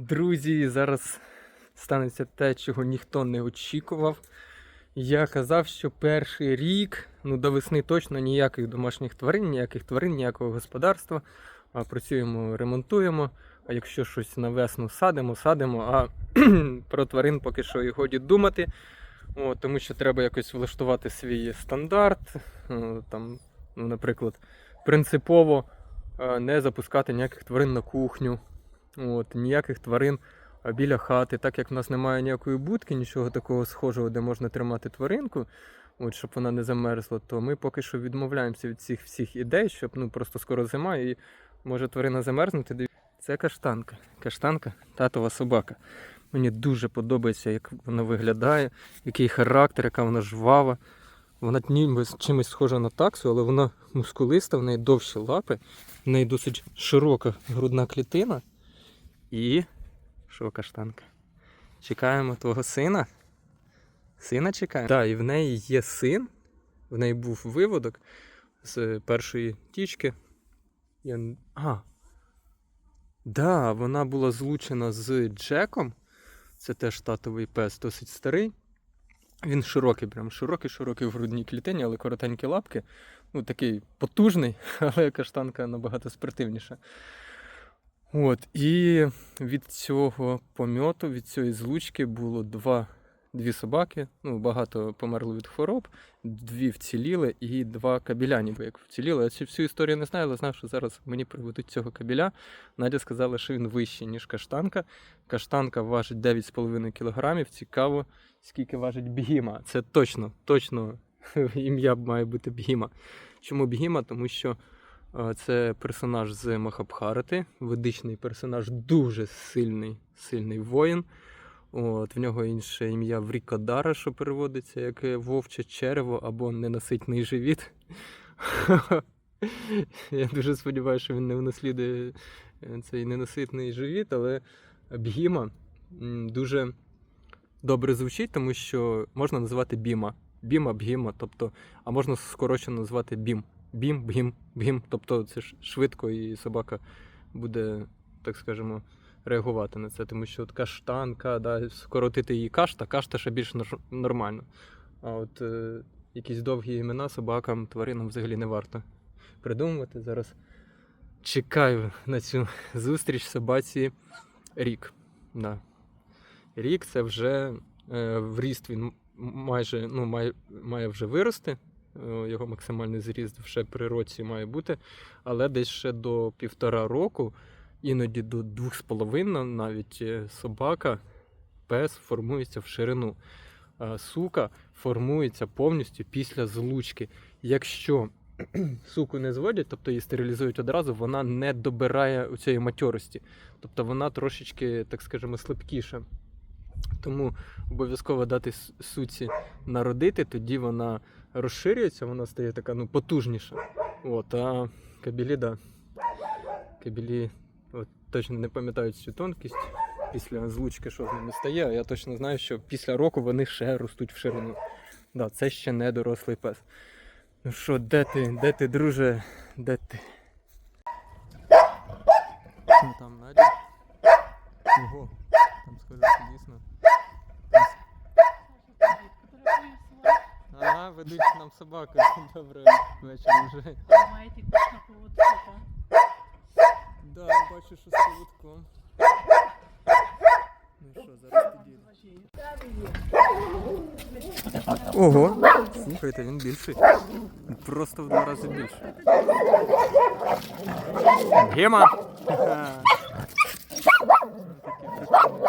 Друзі, зараз станеться те, чого ніхто не очікував. Я казав, що перший рік, ну до весни точно ніяких домашніх тварин, ніяких тварин, ніякого господарства. А працюємо, ремонтуємо. А якщо щось на весну садимо, садимо. А про тварин поки що і годі думати. О, тому що треба якось влаштувати свій стандарт. О, там, ну, наприклад, принципово е, не запускати ніяких тварин на кухню. От, ніяких тварин біля хати, так як в нас немає ніякої будки, нічого такого схожого, де можна тримати тваринку, от, щоб вона не замерзла, то ми поки що відмовляємося від цих всіх ідей, щоб ну, просто скоро зима і може тварина замерзнути. Це каштанка. Каштанка татова собака. Мені дуже подобається, як вона виглядає, який характер, яка вона жвава. Вона ніби чимось схожа на таксу, але вона мускулиста, в неї довші лапи, в неї досить широка грудна клітина. І що, каштанка? Чекаємо твого сина. Сина чекаємо. Так, і в неї є син. В неї був виводок з першої тічки. Я... А. Да, вона була злучена з Джеком. Це теж татовий пес, досить старий. Він широкий, прям широкий, широкий в грудній клітині, але коротенькі лапки. Ну, такий потужний, але каштанка набагато спортивніша. От, і від цього помьоту, від цієї злучки було два, дві собаки. Ну, багато померло від хвороб, дві вціліли і два кабіля, ніби як вціліли. Я всю історію не знаю, але знав, що зараз мені приведуть цього кабіля. Надя сказала, що він вищий, ніж каштанка. Каштанка важить 9,5 кг. Цікаво, скільки важить бігіма. Це точно, точно ім'я має бути бігіма. Чому бігіма? Тому що. Це персонаж з Махабхарати, ведичний персонаж, дуже сильний, сильний воїн. От, в нього інше ім'я Врікодара, що переводиться як вовче черево або ненаситний живіт. Я дуже сподіваюся, що він не унаслідує е, цей ненаситний живіт, але Бгіма дуже добре звучить, тому що можна називати Біма. Біма, Бгіма, тобто, а можна скорочено назвати Бім бім, бгім, бгім. Тобто це швидко і собака буде, так скажемо, реагувати на це. Тому що от каштанка, да, скоротити її кашта, кашта ще більш нор- нормально. А от е, якісь довгі імена собакам, тваринам взагалі не варто придумувати. Зараз чекаю на цю зустріч собаці рік. Да. Рік це вже е, ріст він майже ну, має, має вже вирости. Е, Його максимальний зріст вже при році має бути, але десь ще до півтора року, іноді до двох з половиною навіть е, собака, пес формується в ширину. А Сука формується повністю після злучки. Якщо суку не зводять, тобто її стерилізують одразу, вона не добирає у цієї матьорості. Тобто вона трошечки, так скажемо, слабкіша. Тому обов'язково дати суці народити, тоді вона розширюється, вона стає така ну, потужніша. От, а кабілі, да. Кабілі от, точно не пам'ятають цю тонкість після злучки, що з ними стає. а Я точно знаю, що після року вони ще ростуть в ширину. Да, це ще не дорослий пес. Ну що, де ти? Де ти, друже? Де ти? Ну там Надя. Ого, там що дійсно. Ага, ведуть нам собаку. Доброго вечора вже. Маєте на поводку, так? Да, бачу, що з поводком. Ну що, зараз тоді. Ого! Слухайте, він більший. Просто в два рази більший. Гема!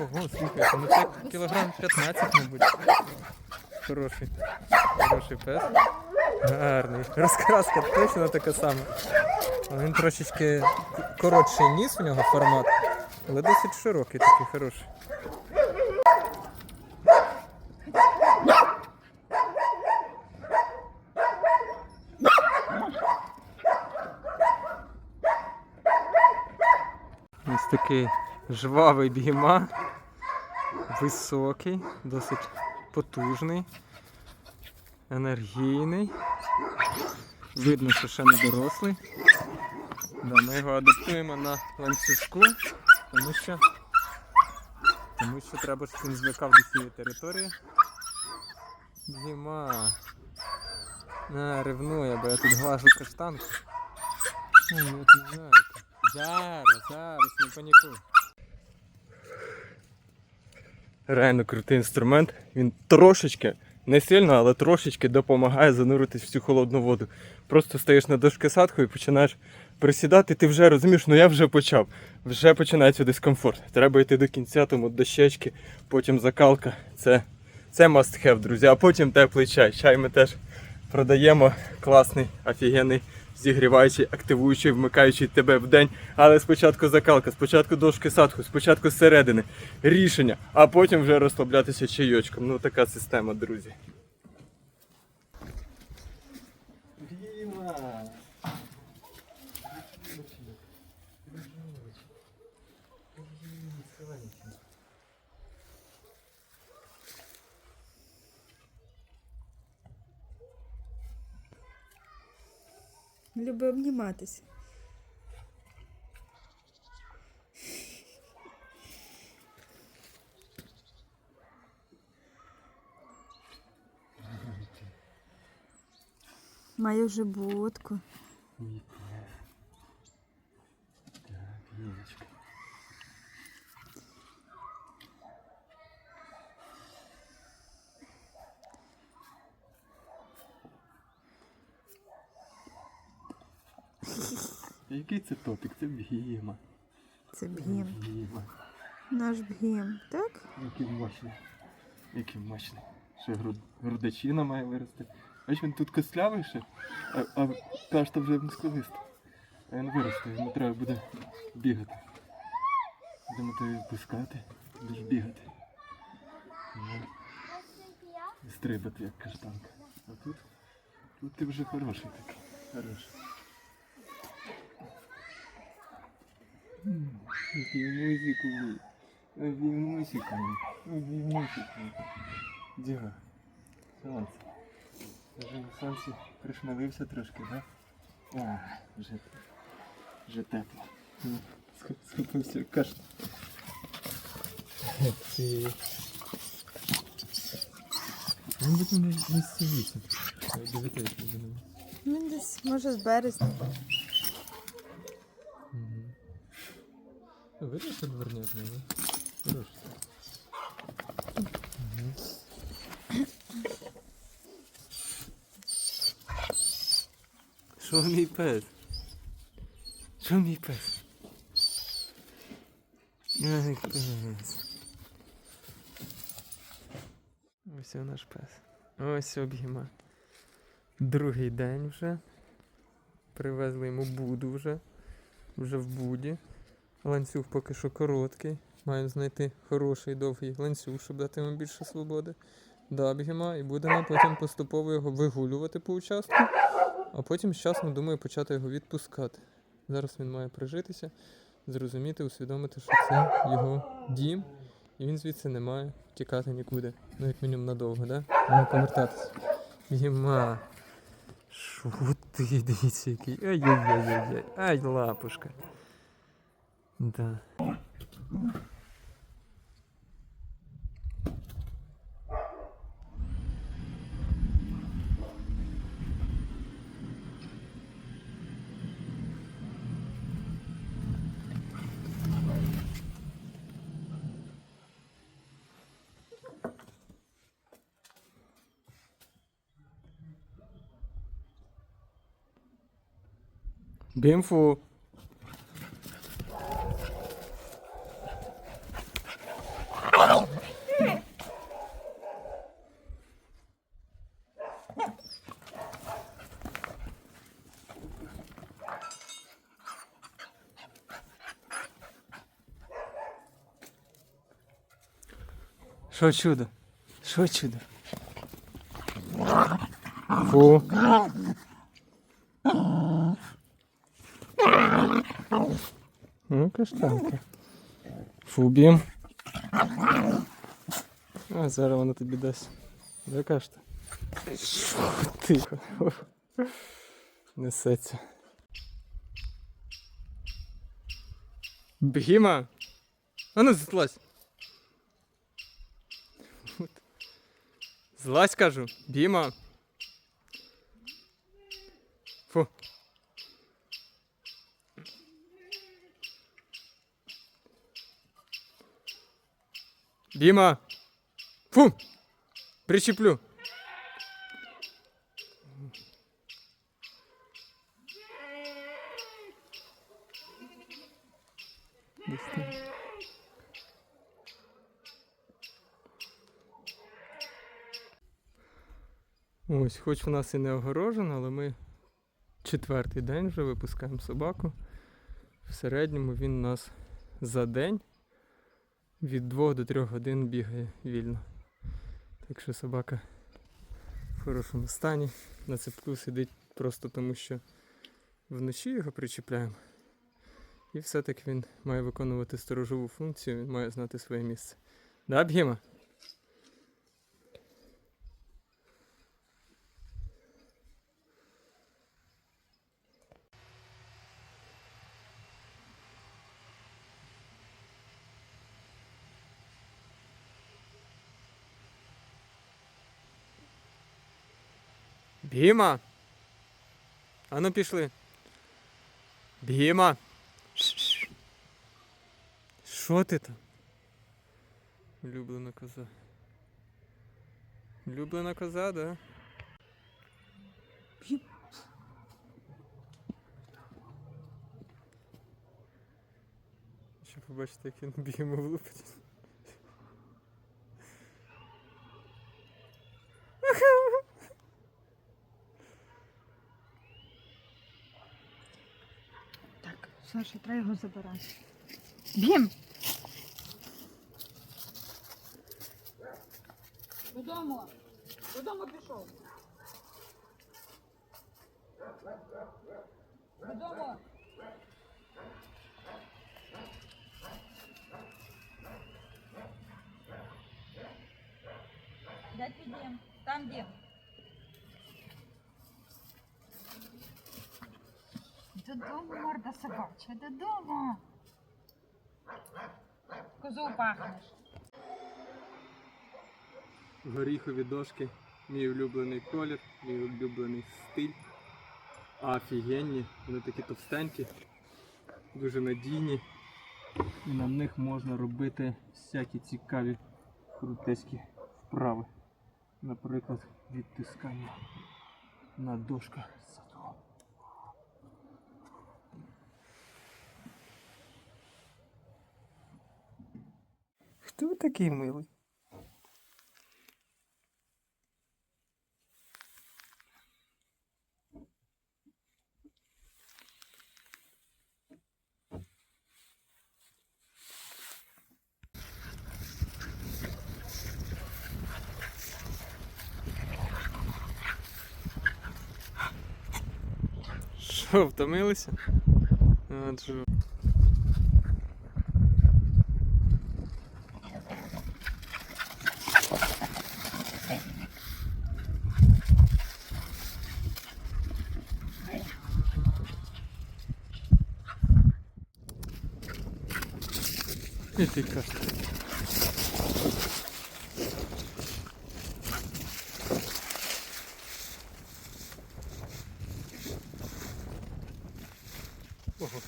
Ого, слухайте, ну це кілограм 15, мабуть. Хороший. Хороший пес. Гарний. Розкраска точно така сама. Він трошечки коротший ніс в нього формат, але досить широкий такий хороший. Ось такий жвавий бігема. Високий, досить потужний, енергійний. Видно, що ще не дорослий. Да, ми його адаптуємо на ланцюжку, тому що, тому що треба, щоб він звикав до цієї території. Діма. На, ревнує, бо я тут глажу каштанку. Тут. Зараз, зараз, не панікуй. Реально крутий інструмент. Він трошечки, не сильно, але трошечки допомагає зануритись в цю холодну воду. Просто стоїш на дошкисадку і починаєш присідати, ти вже розумієш, ну я вже почав. Вже починається дискомфорт. Треба йти до кінця, тому дощечки, потім закалка. Це, це must have, друзі. А потім теплий чай. Чай ми теж продаємо. Класний, офігенний, зігріваючий, активуючий, вмикаючий тебе в день. Але спочатку закалка, спочатку дошки садку, спочатку зсередини, рішення, а потім вже розслаблятися чайочком. Ну така система, друзі. Люби обніматися. Маю животку. Так, Який це топік? Це бігіма. Це бгім. Бігіма. Наш бгім, так? Який мощний. Який мощний. Ще груд... грудачина має вирости. Бач, він тут костлявий ще, а, а кашта вже мускулиста. А він виросте, йому треба буде бігати. Будемо тобі відпускати, будеш бігати. Ну, і стрибати, як каштанка. А тут, тут ти вже хороший такий. Хороший. Музику. Обіймусику. Обіймусику. Діга. Сонце. Вже сонці пришмалився трошки, да? О, вже, вже тепло. Ну, схо- Схопився. Ці. Він буде не, сидіти. Дивитися будемо. Він десь може з березня. Видно, що дворняк? Хороший. Угу. Що мій пес? Що мій пес? Ай, пес. Ось наш пес. Ось обійма. Другий день вже. Привезли йому буду вже. Вже в буді. Ланцюг поки що короткий. Маємо знайти хороший довгий ланцюг, щоб дати йому більше свободи. Доб'ємо і будемо потім поступово його вигулювати по участку, а потім з часом, думаю, почати його відпускати. Зараз він має прижитися, зрозуміти, усвідомити, що це його дім, і він звідси не має тікати нікуди. Ну, як мінімум надовго, да? Має повертатися. Єма. Шо ти, дивіться, який. Ай-яй-яй-яй. Ай, лапушка. Да. Бімфу. Що чудо? Що чудо? Фу. Ну, каштанка. Фубі. А зараз вона тобі дасть. Де кашта? Тихо. Несеться. Бгіма! А ну злазь! Злась скажу, Бима, Фу. Бима, Фу. Причеплю. Ось, хоч в нас і не огорожено, але ми четвертий день вже випускаємо собаку. В середньому він у нас за день від 2 до 3 годин бігає вільно. Так що собака в хорошому стані. На цепку сидить просто тому, що вночі його причіпляємо. І все-таки він має виконувати сторожову функцію, він має знати своє місце. Да, Бгіма? Бгіма! Ану пішли. Бгіма! Що ти там? Улюблена коза. Улюблена коза, да? Бгім. Ще побачите, як він бігемо влупить. Саша, треба його забирати. Б'єм! Додому. Додому пішов. Додому. Дядь підем. Там дім. Додому, морда собача, додому. Козу пахнеш. Горіхові дошки, мій улюблений колір, мій улюблений стиль. Офігенні, вони такі товстенькі, дуже надійні. І на них можна робити всякі цікаві крутеські вправи. Наприклад, відтискання на дошках Ты вот такие Що, втомилися? Отже. А, ти кажеш. Ого.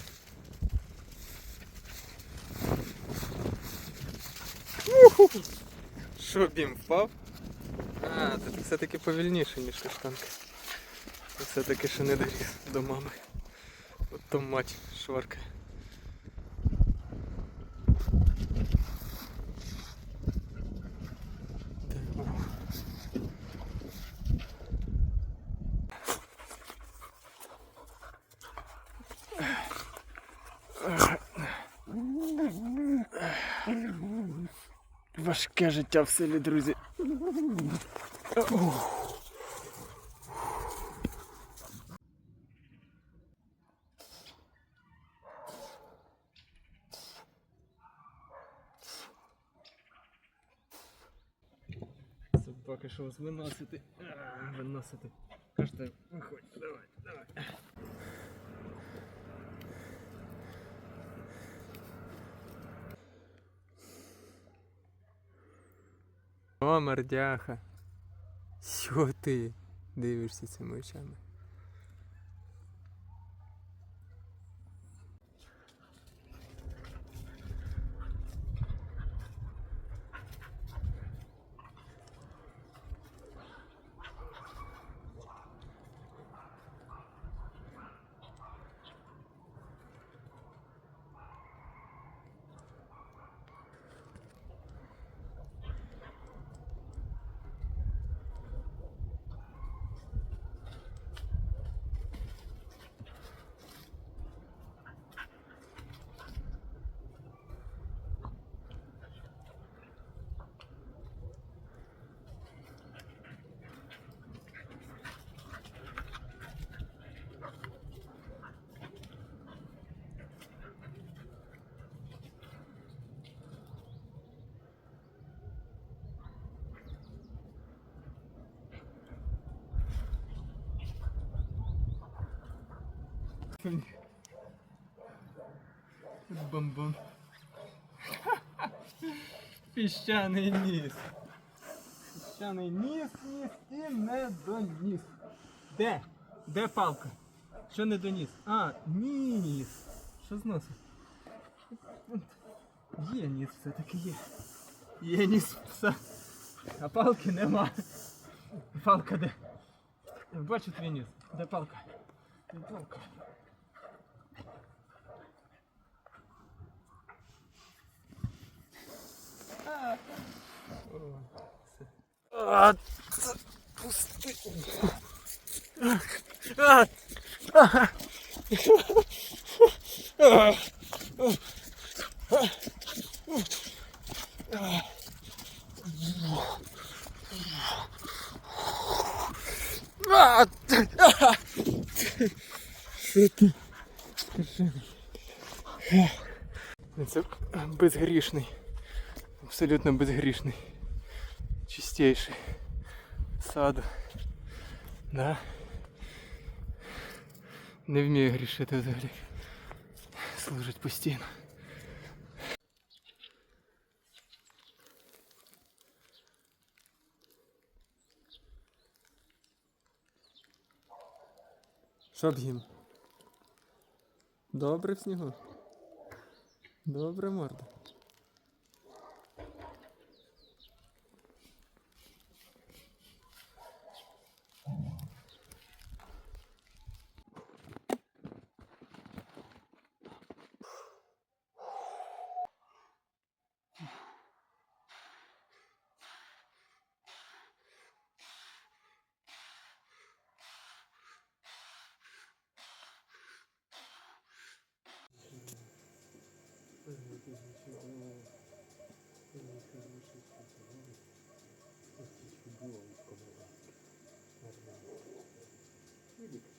Що, бім впав? А, то все-таки повільніше, ніж каштанка. Все-таки ще не доріс до мами. От то мать шварка. Важке життя в селі, друзі. Собака, що вас виносити? Виносити. Кажете, виходь, давай, давай. О. Що ти дивишся цими очами? Бомбон. Піщаний ніс. Піщаний ніс, ніс і не доніс. Де? Де палка? Що не доніс? А, ніс. Що з носом? Є ніс, все-таки є. Є ніс пса. А палки нема. Палка де? Бачу твій ніс. Де палка? Де палка? А, пусти. А, а, а, а. Що ти? Це безгрішний. Абсолютно безгрішний. Чистейший сад. Да. Не вмію грішити взагалі. Служить постійно. Що б їм? Добре в снігу? Добре, морда. Видите?